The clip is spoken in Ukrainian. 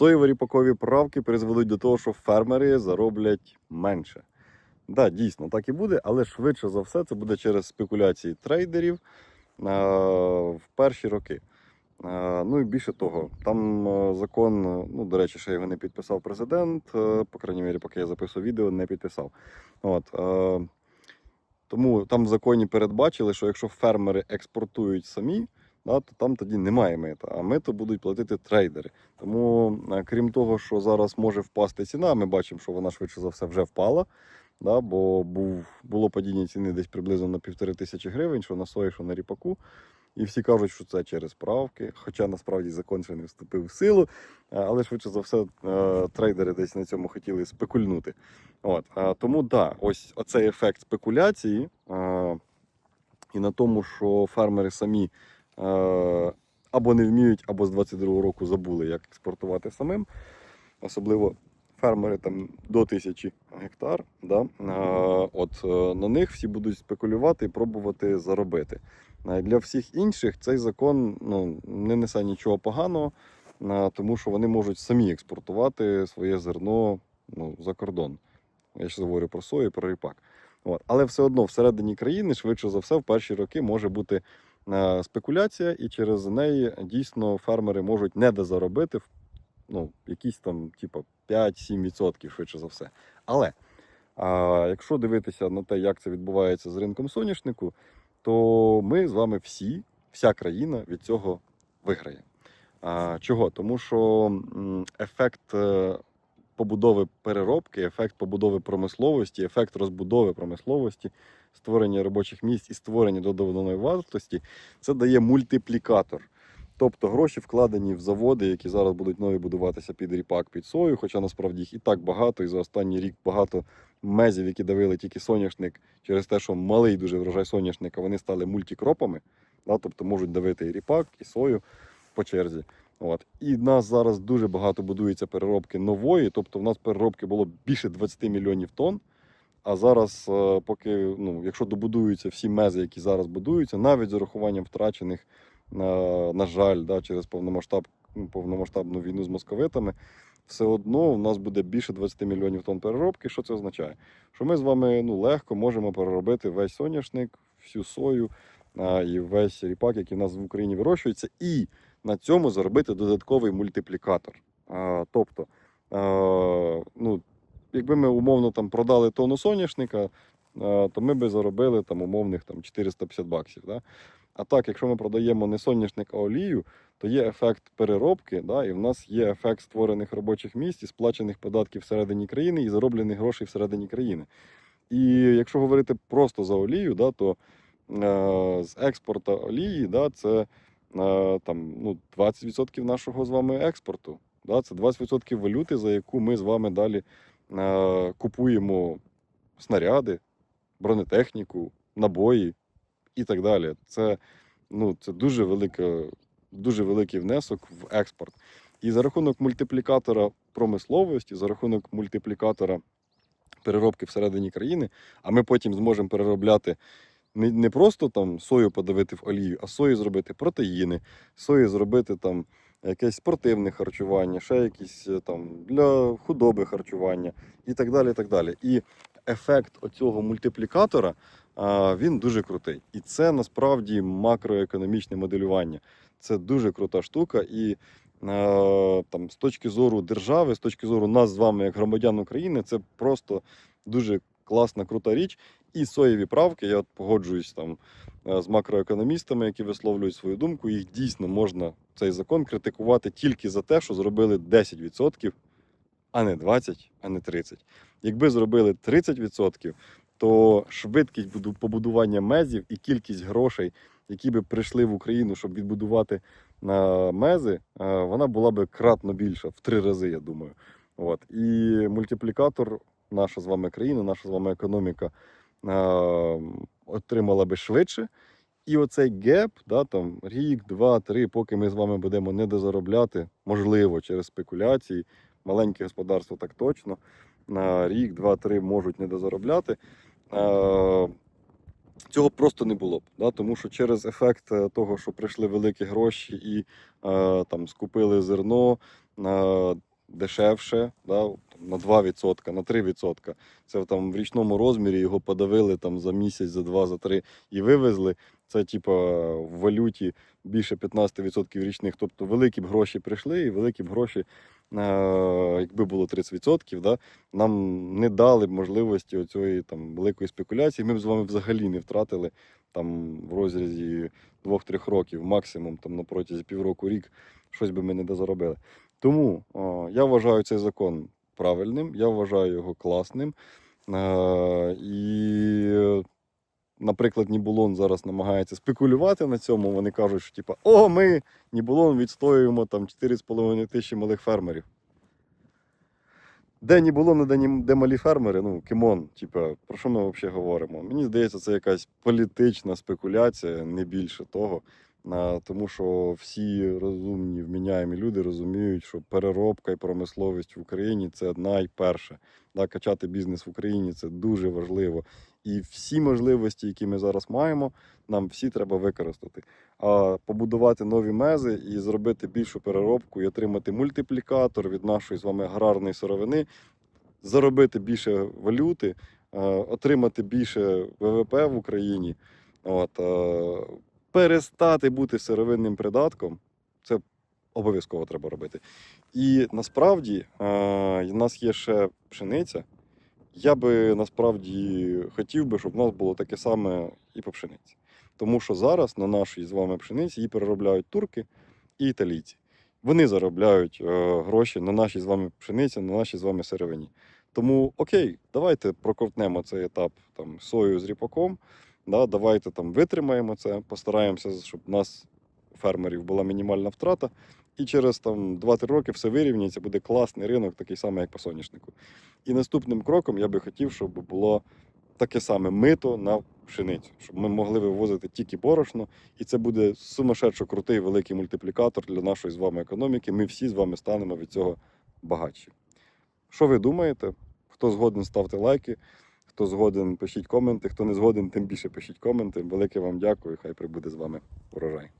соєво-ріпакові правки призведуть до того, що фермери зароблять менше. Так, да, дійсно, так і буде, але швидше за все це буде через спекуляції трейдерів в перші роки. Ну і більше того, там е, закон, ну до речі, ще його не підписав президент, е, по крайній мірі, поки я записував відео, не підписав. От, е, тому там в законі передбачили, що якщо фермери експортують самі, да, то там тоді немає мита, а мито будуть платити трейдери. Тому, е, крім того, що зараз може впасти ціна, ми бачимо, що вона швидше за все вже впала. Да, бо був, було падіння ціни десь приблизно на півтори тисячі гривень, що на сої, що на ріпаку. І всі кажуть, що це через правки, хоча насправді закон ще не вступив в силу, е, але швидше за все е, трейдери десь на цьому хотіли спекульнути. От, тому да, ось оцей ефект спекуляції і на тому, що фермери самі або не вміють, або з 22-го року забули, як експортувати самим, особливо фермери там до тисячі гектар. Да? Е, от е, на них всі будуть спекулювати і пробувати заробити. Е, Для всіх інших цей закон ну, не несе нічого поганого, е, тому що вони можуть самі експортувати своє зерно ну, за кордон. Я ще говорю про сою, і про ріпак. От. Але все одно всередині країни, швидше за все, в перші роки може бути е, спекуляція, і через неї дійсно фермери можуть недозаробити ну, якісь там, типу, 5-7% швидше за все. Але а, якщо дивитися на те, як це відбувається з ринком соняшнику, то ми з вами всі, вся країна від цього виграє. А, чого? Тому що ефект е, побудови переробки, ефект побудови промисловості, ефект розбудови промисловості, створення робочих місць і створення доданої вартості це дає мультиплікатор. Тобто гроші вкладені в заводи, які зараз будуть нові будуватися під ріпак, під сою, хоча насправді їх і так багато, і за останній рік багато мезів, які давили тільки соняшник, через те, що малий дуже врожай соняшника, вони стали мультикропами, да, тобто можуть давити і ріпак, і сою по черзі. От. І в нас зараз дуже багато будується переробки нової, тобто в нас переробки було більше 20 мільйонів тонн. А зараз, е, поки, ну, якщо добудуються всі мези, які зараз будуються, навіть з урахуванням втрачених, на, на жаль, да, через повномасштаб, ну, повномасштабну війну з московитами, все одно у нас буде більше 20 мільйонів тонн переробки. Що це означає? Що ми з вами ну, легко можемо переробити весь соняшник, всю сою а, і весь ріпак, який в нас в Україні вирощується, і на цьому заробити додатковий мультиплікатор. Тобто, ну, якби ми умовно там продали тонну соняшника, то ми би заробили там умовних там 450 баксів. Да? А так, якщо ми продаємо не соняшник, а олію, то є ефект переробки, да, і в нас є ефект створених робочих місць, і сплачених податків всередині країни і зароблених грошей всередині країни. І якщо говорити просто за олію, да, то е, з експорту олії да, це там, ну, 20% нашого з вами експорту. Да, це 20% валюти, за яку ми з вами далі е, купуємо снаряди, бронетехніку, набої і так далі. Це, ну, це дуже, велика, дуже великий внесок в експорт. І за рахунок мультиплікатора промисловості, за рахунок мультиплікатора переробки всередині країни, а ми потім зможемо переробляти не, не просто там сою подавити в олію, а сою зробити протеїни, сою зробити там якесь спортивне харчування, ще якісь е, там для худоби харчування і так далі. І так далі. І ефект оцього мультиплікатора він дуже крутий. І це насправді макроекономічне моделювання. Це дуже крута штука. І е, там, з точки зору держави, з точки зору нас з вами, як громадян України, це просто дуже класна, крута річ. І соєві правки, я погоджуюсь там е, з макроекономістами, які висловлюють свою думку. Їх дійсно можна цей закон критикувати тільки за те, що зробили 10%, а не 20%, а не 30%. Якби зробили 30%, то швидкість побудування мезів і кількість грошей, які би прийшли в Україну, щоб відбудувати на мези, е, вона була би кратно більша, в три рази, я думаю. От. І мультиплікатор, наша з вами країна, наша з вами економіка е, отримала би швидше. І оцей геп, да, там, рік, два, три, поки ми з вами будемо недозаробляти, можливо, через спекуляції, маленьке господарство так точно, на рік, два, три можуть недозаробляти. Е, Цього просто не було б, да? тому що через ефект е, того, що прийшли великі гроші і е, там скупили зерно, е, дешевше, да, на 2%, на 3%. Це там в річному розмірі його подавили там за місяць, за два, за три і вивезли. Це типа в валюті більше 15% річних. Тобто великі б гроші прийшли, і великі б гроші, е, якби було 30%, да, нам не дали б можливості оцієї там великої спекуляції. Ми б з вами взагалі не втратили там в розрізі 2-3 років, максимум там на протязі півроку рік щось би ми не дозаробили. Тому о, я вважаю цей закон правильним, я вважаю його класним. Е, і, наприклад, Нібулон зараз намагається спекулювати на цьому. Вони кажуть, що типа, о, ми Нібулон відстоюємо там 4,5 тисячі малих фермерів. Де Нібулон, де, де малі фермери, ну, кимон, типа, про що ми взагалі говоримо? Мені здається, це якась політична спекуляція, не більше того. Тому що всі розумні, вміняємі люди розуміють, що переробка і промисловість в Україні це найперше. Да, качати бізнес в Україні це дуже важливо. І всі можливості, які ми зараз маємо, нам всі треба використати. А побудувати нові мези і зробити більшу переробку і отримати мультиплікатор від нашої з вами аграрної сировини, заробити більше валюти, е, отримати більше ВВП в Україні. От, е, перестати бути сировинним придатком, це обов'язково треба робити. І насправді е, в нас є ще пшениця. Я би насправді хотів би, щоб в нас було таке саме і по пшениці. Тому що зараз на нашій з вами пшениці її переробляють турки і італійці. Вони заробляють е, гроші на нашій з вами пшениці, на нашій з вами сировині. Тому окей, давайте проковтнемо цей етап там сою з ріпаком. Да, давайте там витримаємо це, постараємося, щоб у нас фермерів була мінімальна втрата. І через там 2-3 роки все вирівняється, буде класний ринок, такий самий, як по соняшнику. І наступним кроком я би хотів, щоб було таке саме мито на пшеницю, щоб ми могли вивозити тільки борошно, і це буде сумасшедшо крутий великий мультиплікатор для нашої з вами економіки. Ми всі з вами станемо від цього багатші. Що ви думаєте? Хто згоден, ставте лайки. Хто згоден, пишіть коменти. Хто не згоден, тим більше пишіть коменти. Велике вам дякую. Хай прибуде з вами урожай.